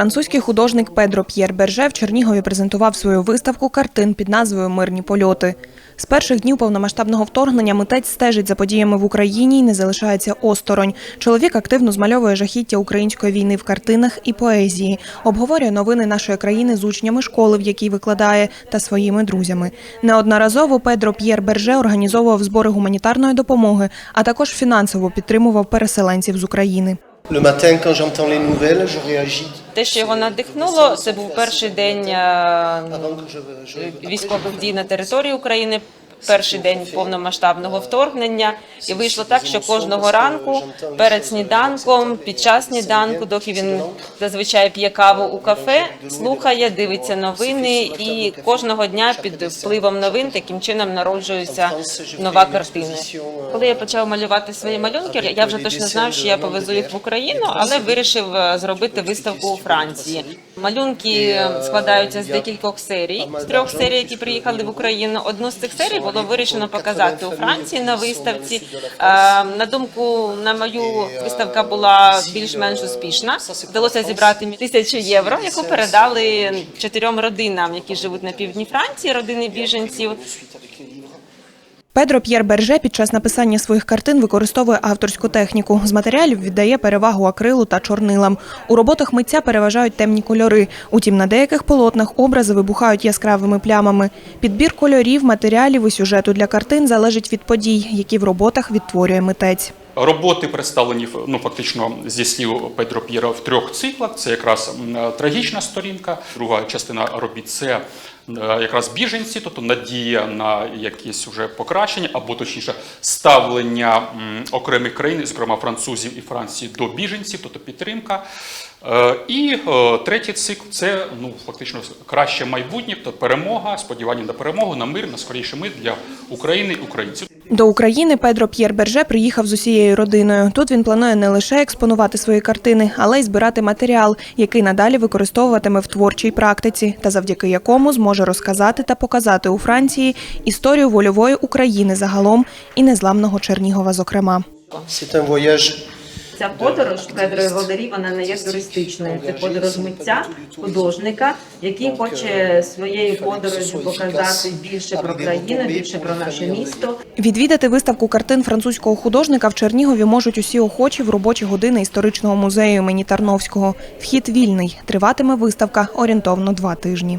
Французький художник Педро П'єр Берже в Чернігові презентував свою виставку картин під назвою Мирні польоти. З перших днів повномасштабного вторгнення митець стежить за подіями в Україні і не залишається осторонь. Чоловік активно змальовує жахіття української війни в картинах і поезії, обговорює новини нашої країни з учнями школи, в якій викладає, та своїми друзями. Неодноразово Педро П'єр Берже організовував збори гуманітарної допомоги, а також фінансово підтримував переселенців з України. Le matin, quand j'entends les nouvelles, je réagis Те, що його надихнуло, це був перший день е, військових дій на території України. Перший день повномасштабного вторгнення, і вийшло так, що кожного ранку перед сніданком, під час сніданку, доки він зазвичай п'є каву у кафе, слухає, дивиться новини, і кожного дня під впливом новин таким чином народжується нова картина. Коли я почав малювати свої малюнки, я вже точно знав, що я повезу їх в Україну, але вирішив е, зробити виставку у Франції. Малюнки складаються з декількох серій, з трьох серій, які приїхали в Україну. Одну з цих серій було вирішено показати у Франції на виставці. Е, На думку на мою виставка була більш-менш успішна. Вдалося зібрати тисячу євро, яку передали чотирьом родинам, які живуть на півдні Франції, родини біженців. Педро П'єр Берже під час написання своїх картин використовує авторську техніку. З матеріалів віддає перевагу акрилу та чорнилам. У роботах митця переважають темні кольори. Утім, на деяких полотнах образи вибухають яскравими плямами. Підбір кольорів, матеріалів і сюжету для картин залежить від подій, які в роботах відтворює митець. Роботи представлені ну фактично зі слів Петро П'єра в трьох циклах. Це якраз трагічна сторінка. Друга частина робіт це якраз біженці, тобто надія на якесь уже покращення, або точніше ставлення окремих країн, зокрема французів і Франції, до біженців, тобто підтримка. Е, І е, третій цикл це ну фактично краще майбутнє, тобто перемога, сподівання на перемогу, на мир, на скоріше мир для України і українців. До України Педро П'єр Берже приїхав з усією родиною. Тут він планує не лише експонувати свої картини, але й збирати матеріал, який надалі використовуватиме в творчій практиці, та завдяки якому зможе розказати та показати у Франції історію вольової України загалом і незламного Чернігова, зокрема. Voyage Ця подорож Педро і Володарі, вона не є туристичною. Це подорож митця, художника, який хоче своєю подорожю показати більше про країну, більше про наше місто. Відвідати виставку картин французького художника в Чернігові можуть усі охочі в робочі години історичного музею імені Тарновського. Вхід вільний. Триватиме виставка орієнтовно два тижні.